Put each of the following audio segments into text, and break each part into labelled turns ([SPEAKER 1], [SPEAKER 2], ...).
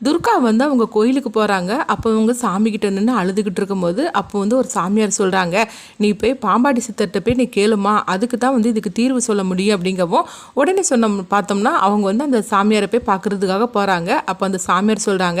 [SPEAKER 1] துர்கா வந்து அவங்க கோயிலுக்கு போகிறாங்க அப்போ அவங்க சாமிக்கிட்ட நின்று அழுதுகிட்டு இருக்கும்போது அப்போ வந்து ஒரு சாமியார் சொல்கிறாங்க நீ போய் பாம்பாடி சித்தர்கிட்ட போய் நீ கேளுமா அதுக்கு தான் வந்து இதுக்கு தீர்வு சொல்ல முடியும். அப்படிங்கவும் உடனே சொன்ன பார்த்தோம்னா அவங்க வந்து அந்த சாமியாரை போய் பார்க்குறதுக்காக போகிறாங்க அப்போ அந்த சாமியார் சொல்கிறாங்க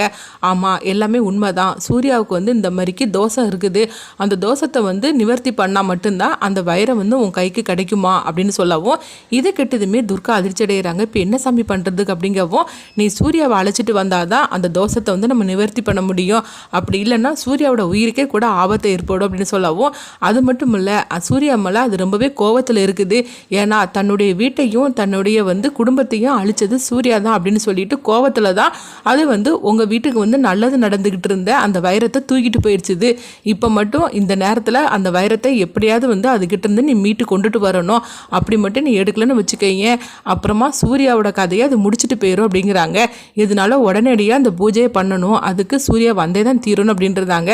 [SPEAKER 1] ஆமாம் எல்லாமே உண்மை தான் சூர்யாவுக்கு வந்து இந்த மாதிரிக்கு தோசை இருக்குது. அந்த தோசத்தை வந்து நிவர்த்தி பண்ணால் மட்டும்தான் அந்த வயரை வந்து உன் கைக்கு கிடைக்குமா? அப்படின்னு சொல்லவும் இது கெட்டதுமே துர்கா அதிர்ச்சி அடைகிறாங்க இப்போ என்ன சாமி பண்ணுறதுக்கு அப்படிங்கவும் நீ சூர்யாவை அழைச்சிட்டு வந்தால் தான் அந்த தோஷத்தை வந்து நம்ம நிவர்த்தி பண்ண முடியும். அப்படி இல்லைன்னா சூர்யாவோட உயிருக்கே கூட ஆபத்தை ஏற்படும் அப்படின்னு சொல்லவும் அது மட்டும் இல்லை சூர்யா மேலே அது ரொம்பவே கோவத்தில் இருக்குது. ஏன்னா தன்னுடைய வீட்டையும் தன்னுடைய வந்து குடும்பத்தையும் அழிச்சது சூர்யா தான் அப்படின்னு சொல்லிட்டு கோவத்தில் தான் அது வந்து உங்கள் வீட்டுக்கு வந்து நல்லது நடந்துக்கிட்டு இருந்த அந்த வைரத்தை தூக்கிட்டு போயிடுச்சுது இப்போ மட்டும் இந்த நேரத்தில் அந்த வைரத்தை எப்படியாவது வந்து அதுக்கிட்ட இருந்து நீ மீட்டு கொண்டுட்டு வரணும். அப்படி மட்டும் நீ எடுக்கலன்னு வச்சுக்கோங்க அப்புறமா சூர்யாவோட கதையை அது முடிச்சுட்டு போயிடும் அப்படிங்கிறாங்க. இதனால உடனடியாக அந்த பூஜையை பண்ணணும். அதுக்கு சூர்யா வந்தே தான் தீரணும் அப்படின்றதாங்க.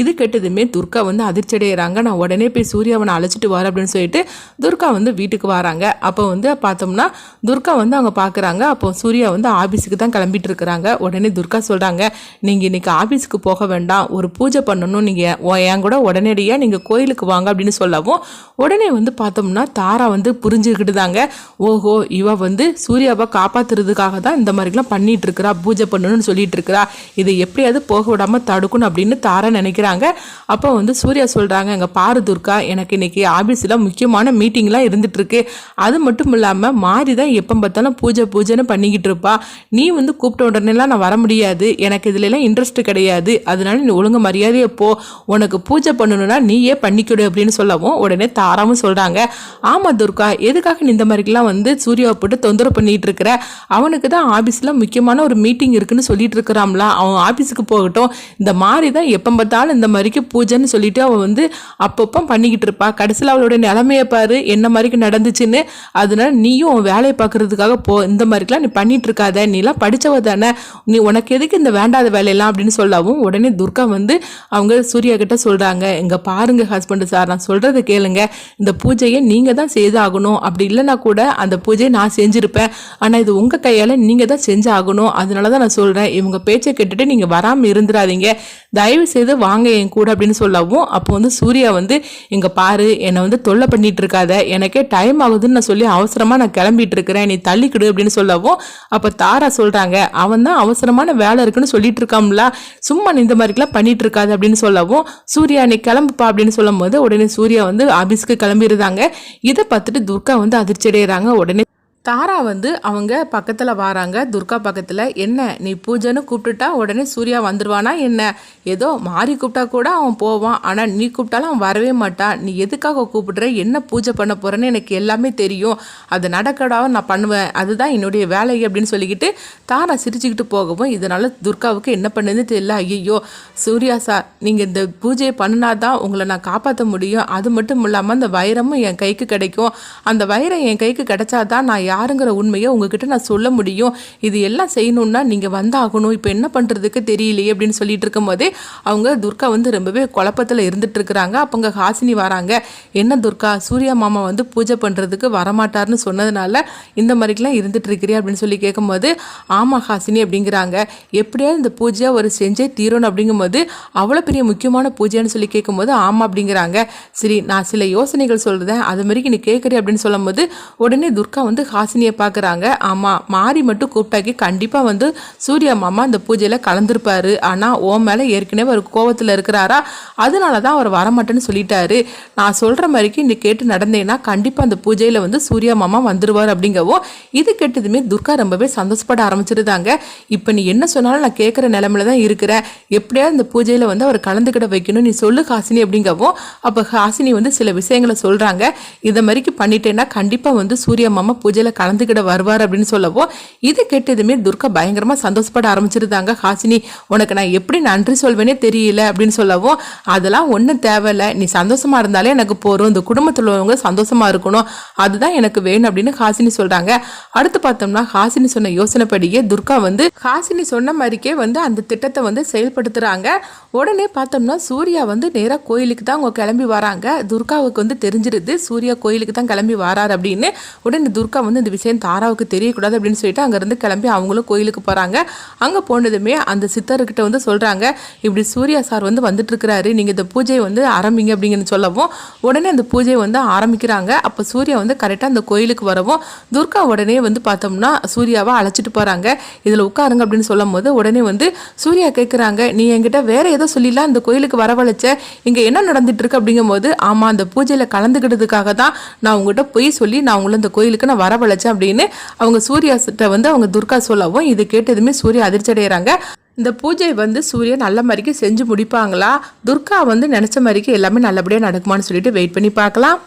[SPEAKER 1] இது கெட்டதுமே துர்கா வந்து அதிர்ச்சி அடைகிறாங்க நான் உடனே போய் சூர்யாவனை அழைச்சிட்டு வரேன் அப்படின்னு சொல்லிட்டு துர்கா வந்து வீட்டுக்கு வராங்க. அப்போ வந்து பார்த்தோம்னா துர்கா வந்து அவங்க பார்க்குறாங்க அப்போ சூர்யா வந்து ஆஃபீஸுக்கு தான் கிளம்பிட்டு இருக்கிறாங்க. உடனே துர்கா சொல்கிறாங்க நீங்கள் இன்னைக்கு ஆஃபீஸுக்கு போக வேண்டாம். ஒரு பூஜை பண்ணணும். நீங்கள் என் கூட உடனடியாக நீங்கள் கோயிலுக்கு வாங்க அப்படின்னு சொல்லவும் உடனே வந்து பார்த்தோம்னா தாரா வந்து புரிஞ்சுக்கிட்டு தாங்க ஓஹோ இவ வந்து சூர்யாவை காப்பாற்றுறதுக்காக தான் இந்த மாதிரிலாம் பண்ணிட்டு இருக்கிறா. பூஜை பண்ணணும்னு சொல்லிட்டு இருக்கிறா இதை எப்படியாவது போக விடாம தடுக்கணும் அப்படின்னு தாரா நினைக்கிறாங்க. அப்போ வந்து சூர்யா சொல்றாங்க எங்கள் பாரு துர்கா எனக்கு இன்னைக்கு ஆபீஸ்ல முக்கியமான மீட்டிங்லாம் இருந்துட்டு இருக்கு அது மட்டும் இல்லாமல் மாறி தான் எப்போ பார்த்தாலும் பூஜை பூஜைன்னு பண்ணிக்கிட்டு இருப்பா. நீ வந்து கூப்பிட்ட உடனேலாம் நான் வர முடியாது. எனக்கு இதுலலாம் இன்ட்ரெஸ்ட் கிடையாது. அதனால நீ ஒழுங்கு மரியாதையை போ. உனக்கு பூஜை பண்ணணும்னா நீயே பண்ணிக்கிடு அப்படின்னு சொல்லவும் உடனே தாராவும் சொல்கிறாங்க ஆமா துர்கா எதுக்காக நீ இந்த மாதிரிலாம் வந்து சூர்யாவை போட்டு தொந்தரவு பண்ணிகிட்டு இருக்கிற அவனுக்கு தான் ஆஃபீஸில் முக்கியமான ஒரு மீட்டிங் இருக்குன்னு சொல்லிட்டு இருக்கிறாம்ல அவன் ஆஃபீஸுக்கு போகட்டும். இந்த மாதிரி தான் எப்போ பார்த்தாலும் இந்த மாதிரிக்கு பூஜைன்னு சொல்லிட்டு அவன் வந்து அப்பப்போ பண்ணிக்கிட்டு இருப்பா கடைசியில் அவளோட நிலைமையை பாரு என்ன மாதிரிக்கு நடந்துச்சுன்னு. அதனால நீயும் உன் வேலையை பார்க்கறதுக்காக போ இந்த மாதிரிக்கெலாம் நீ பண்ணிட்டு இருக்காத நீலாம் படித்தவ தானே. நீ உனக்கு எதுக்கு இந்த வேண்டாத வேலையெல்லாம் அப்படின்னு சொல்லவும் உடனே துர்கா வந்து அவங்க சூர்யா கிட்ட சொல்கிறாங்க இங்கே பாருங்க ஹஸ்பண்ட் சார் நான் சொல்கிறத கேளுங்க. இந்த பூஜையை நீங்கள் தான் செய்தாகணும். அப்படி இல்லைன்னா கூட அந்த பூஜையை நான் செஞ்சுருப்பேன். ஆனால் இது உங்கள் கையால் நீங்கள் தான் செஞ்சாகணும். அதனால தான் நான் சொல்கிறேன் இவங்க பேச்சை கேட்டுட்டு நீங்கள் வராமல் இருந்துடாதீங்க. தயவு செய்து வாங்க என் கூட அப்படின்னு சொல்லவும் அப்போ வந்து சூர்யா வந்து இங்கே பாரு என்னை வந்து தொல்லை பண்ணிட்டு இருக்காத எனக்கே டைம் ஆகுதுன்னு நான் சொல்லி அவசரமாக நான் கிளம்பிட்டு இருக்கிறேன் நீ தள்ளிக்கிடு அப்படின்னு சொல்லவும் அப்போ தாரா சொல்கிறாங்க அவன் தான் அவசரமான வேலை இருக்குன்னு சொல்லிட்டு இருக்காம்ல சும்மா நீ இந்த மாதிரிலாம் பண்ணிட்டு இருக்காது அப்படின்னு சொல்லவும் சூர்யா நீ கிளம்புப்பா அப்படின்னு சொல்லும் போது உடனே சூர்யா வந்து ஆபீஸ்க்கு கிளம்பிடுறாங்க. இதை பார்த்துட்டு துர்கா வந்து அதிர்ச்சி அடைகிறாங்க உடனே தாரா வந்து அவங்க பக்கத்தில் வராங்க. துர்கா பக்கத்தில் என்ன நீ பூஜைன்னு கூப்பிட்டுட்டா உடனே சூர்யா வந்துடுவானா என்ன? ஏதோ மாறி கூப்பிட்டா கூட அவன் போவான். ஆனால் நீ கூப்பிட்டாலும் அவன் வரவே மாட்டான் நீ எதுக்காக கூப்பிடுற? என்ன பூஜை பண்ண போகிறேன்னு எனக்கு எல்லாமே தெரியும். அது நடக்கடாவும் நான் பண்ணுவேன். அதுதான் என்னுடைய வேலை அப்படின்னு சொல்லிக்கிட்டு தாரா சிரிச்சுக்கிட்டு போகவும் இதனால் துர்காவுக்கு என்ன பண்ணுதுன்னு தெரியல. ஐயோ சூர்யா சார் நீங்கள் இந்த பூஜையை பண்ணினாதான் உங்களை நான் காப்பாற்ற முடியும். அது மட்டும் இல்லாமல் அந்த வைரமும் என் கைக்கு கிடைக்கும். அந்த வைரம் என் கைக்கு கிடைச்சாதான் நான் யாருங்கிற உண்மையை உங்ககிட்ட நான் சொல்ல முடியும். இது எல்லாம் செய்யணும்னா நீங்கள் வந்தாகணும். இப்போ என்ன பண்ணுறதுக்கு தெரியலையே அப்படின்னு சொல்லிட்டு இருக்கும்போதே அவங்க துர்கா வந்து ரொம்பவே குழப்பத்தில் இருந்துட்டு இருக்கிறாங்க. அப்போங்க ஹாசினி வராங்க. என்ன துர்கா? சூர்யா மாமா வந்து பூஜை பண்ணுறதுக்கு வரமாட்டார்னு சொன்னதுனால இந்த மாதிரிக்கெலாம் இருந்துட்டு இருக்கிறியா அப்படின்னு சொல்லி கேட்கும்போது ஆமாம் ஹாசினி அப்படிங்கிறாங்க. எப்படியாவது இந்த பூஜையை ஒரு செஞ்சே தீரணும் அப்படிங்கும்போது அவ்வளோ பெரிய முக்கியமான பூஜைன்னு சொல்லி கேட்கும்போது ஆமாம் அப்படிங்கிறாங்க. சரி நான் சில யோசனைகள் சொல்கிறேன் அது மாதிரி நீ கேட்குறி அப்படின்னு சொல்லும்போது உடனே துர்கா வந்து ஹாசினியை பார்க்குறாங்க. ஆமாம் மாறி மட்டும் கூப்பிட்டாக்கி கண்டிப்பாக வந்து சூர்யா மாமா அந்த பூஜையில் கலந்துருப்பாரு. ஆனால் ஓ மேலே ஏற்கனவே ஒரு கோவத்தில் இருக்கிறாரா? அதனால தான் அவர் வரமாட்டேன்னு சொல்லிட்டாரு. நான் சொல்கிற மாதிரிக்கு இன்னைக்கு கேட்டு நடந்தேன்னா கண்டிப்பாக அந்த பூஜையில் வந்து சூர்யா மாமா வந்துடுவார் அப்படிங்கவும் இது கேட்டதுமே துர்கா ரொம்பவே சந்தோஷப்பட ஆரம்பிச்சிருந்தாங்க. இப்போ நீ என்ன சொன்னாலும் நான் கேட்குற நிலமையில தான் இருக்கிறேன் எப்படியாவது இந்த பூஜையில் வந்து அவர் கலந்துக்கிட வைக்கணும். நீ சொல்லு ஹாசினி அப்படிங்கவும் அப்போ ஹாசினி வந்து சில விஷயங்களை சொல்கிறாங்க இதை மாதிரிக்கு பண்ணிட்டேன்னா கண்டிப்பாக வந்து சூர்யா மாமா பூஜையில் கலந்துக்கிட வருவார் அப்படின்னு சொல்லவோ இது கேட்டதுமே துர்கா பயங்கரமாக சந்தோஷப்பட ஆரம்பிச்சிருந்தாங்க. ஹாசினி உனக்கு நான் எப்படி நன்றி சொல்வேனே தெரியல அப்படின்னு சொல்லவும் அதெல்லாம் ஒன்றும் தேவையில்லை. நீ சந்தோஷமாக இருந்தாலே எனக்கு போதும். இந்த குடும்பத்தில் உள்ளவங்க சந்தோஷமாக இருக்கணும். அதுதான் எனக்கு வேணும் அப்படின்னு ஹாசினி சொல்கிறாங்க அடுத்து பார்த்தோம்னா ஹாசினி சொன்ன யோசனைப்படியே துர்கா வந்து ஹாசினி சொன்ன மாதிரிக்கே வந்து அந்த திட்டத்தை வந்து செயல்படுத்துகிறாங்க உடனே பார்த்தோம்னா சூர்யா வந்து நேராக கோயிலுக்கு தான் அவங்க கிளம்பி வராங்க. துர்காவுக்கு வந்து தெரிஞ்சிருது சூர்யா கோயிலுக்கு தான் கிளம்பி வராரு அப்படின்னு. உடனே துர்கா வந்து இந்த விஷயம் தாராவுக்கு தெரியக்கூடாது அப்படின்னு சொல்லிட்டு அங்கேருந்து கிளம்பி அவங்களும் கோயிலுக்கு போகிறாங்க அங்கே போனதுமே அந்த சித்தர்கிட்ட வந்து சொல்கிறாங்க இப்படி சூர்யா சார் வந்து வந்துட்டுருக்கிறாரு. நீங்கள் இந்த பூஜையை வந்து ஆரம்பிங்க அப்படிங்கன்னு சொல்லவும் உடனே அந்த பூஜையை வந்து ஆரம்பிக்கிறாங்க. அப்போ சூர்யா வந்து கரெக்டாக அந்த கோயிலுக்கு வரவும் துர்கா உடனே வந்து பார்த்தோம்னா சூர்யாவை அழைச்சிட்டு போகிறாங்க இதில் உட்காருங்க அப்படின்னு சொல்லும் போது உடனே வந்து சூர்யா கேட்குறாங்க நீ என்கிட்ட வேற ஏதோ சொல்லிலாம் அந்த கோயிலுக்கு வரவழைச்ச இங்கே என்ன நடந்துட்டு இருக்கு அப்படிங்கும்போது ஆமாம் அந்த பூஜையில் கலந்துக்கிட்டதுக்காக தான் நான் உங்ககிட்ட போய் சொல்லி நான் உங்களை இந்த கோயிலுக்கு நான் வரவழைச்சேன் அப்படின்னு அவங்க சூர்யாசிட்ட வந்து அவங்க துர்கா சொல்லவும் இது கேட்டதுமே சூர்யா அதிர்ச்சி அடைகிறாங்க இந்த பூஜை வந்து சூரியன் நல்ல மாதிரிக்கு செஞ்சு முடிப்பாங்களா? துர்கா வந்து நினச்ச மாதிரிக்கு எல்லாமே நல்லபடியாக நடக்குமான்னு சொல்லிட்டு வெயிட் பண்ணி பார்க்கலாம்.